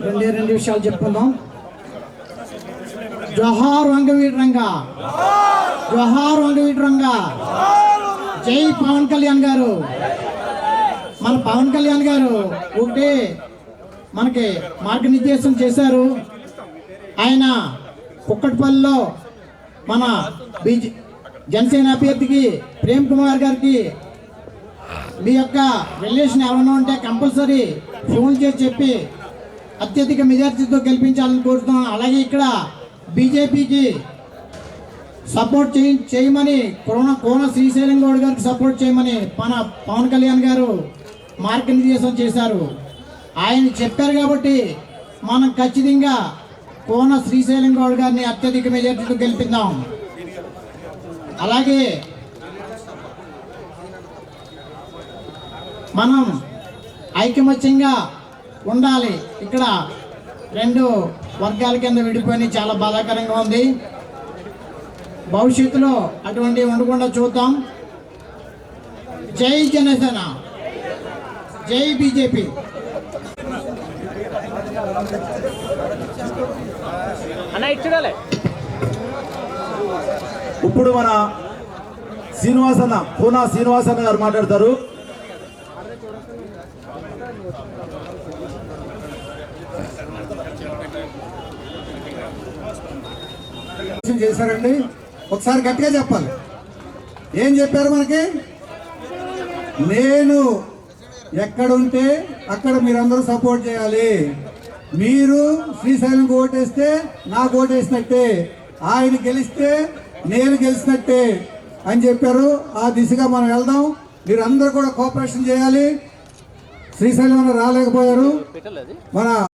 రెండే రెండు విషయాలు చెప్పుకుందాం. జోహార్ వంగవీటి రంగా. జోహార్ వంగవీటి రంగా. జై పవన్ కళ్యాణ్ గారు. మన పవన్ కళ్యాణ్ గారు ఒకటి మనకి మార్గనిర్దేశం చేశారు. ఆయన కుక్కటిపల్లిలో మన బీజే జనసేన అభ్యర్థికి ప్రేమ్ కుమార్ గారికి మీ యొక్క రిలేషన్ ఎవరైనా ఉంటే కంపల్సరీ ఫోన్ చేసి చెప్పి అత్యధిక మెజార్టీతో గెలిపించాలని కోరుతున్నాం. అలాగే ఇక్కడ బీజేపీకి సపోర్ట్ చేయ చేయమని కోన కోన శ్రీశైలం గౌడ్ గారికి సపోర్ట్ చేయమని మన పవన్ కళ్యాణ్ గారు మార్గనిర్దేశం చేశారు. ఆయన చెప్పారు కాబట్టి మనం ఖచ్చితంగా కోన శ్రీశైలం గౌడ్ గారిని అత్యధిక మెజార్టీతో గెలిపిద్దాం. అలాగే మనం ఐకమత్యంగా ఉండాలి. ఇక్కడ రెండు వర్గాల కింద విడిపోయి చాలా బాధాకరంగా ఉంది. భవిష్యత్తులో అటువంటివి ఉండకుండా చూద్దాం. జై జనసేన. జై బీజేపీ. ఇప్పుడు మన శ్రీనివాసన్న పూనా శ్రీనివాసన్న గారు మాట్లాడతారు. చేశారండి? ఒకసారి గట్టిగా చెప్పాలి. ఏం చెప్పారు మనకి? నేను ఎక్కడుంటే అక్కడ మీరందరూ సపోర్ట్ చేయాలి. మీరు శ్రీశైలంకి ఓటేస్తే నాకు ఓటేసినట్టే. ఆయన గెలిస్తే నేను గెలిచినట్టే అని చెప్పారు. ఆ దిశగా మనం వెళ్దాం. మీరందరూ కూడా కోఆపరేషన్ చేయాలి. శ్రీశైలం రాలేకపోయారు. మన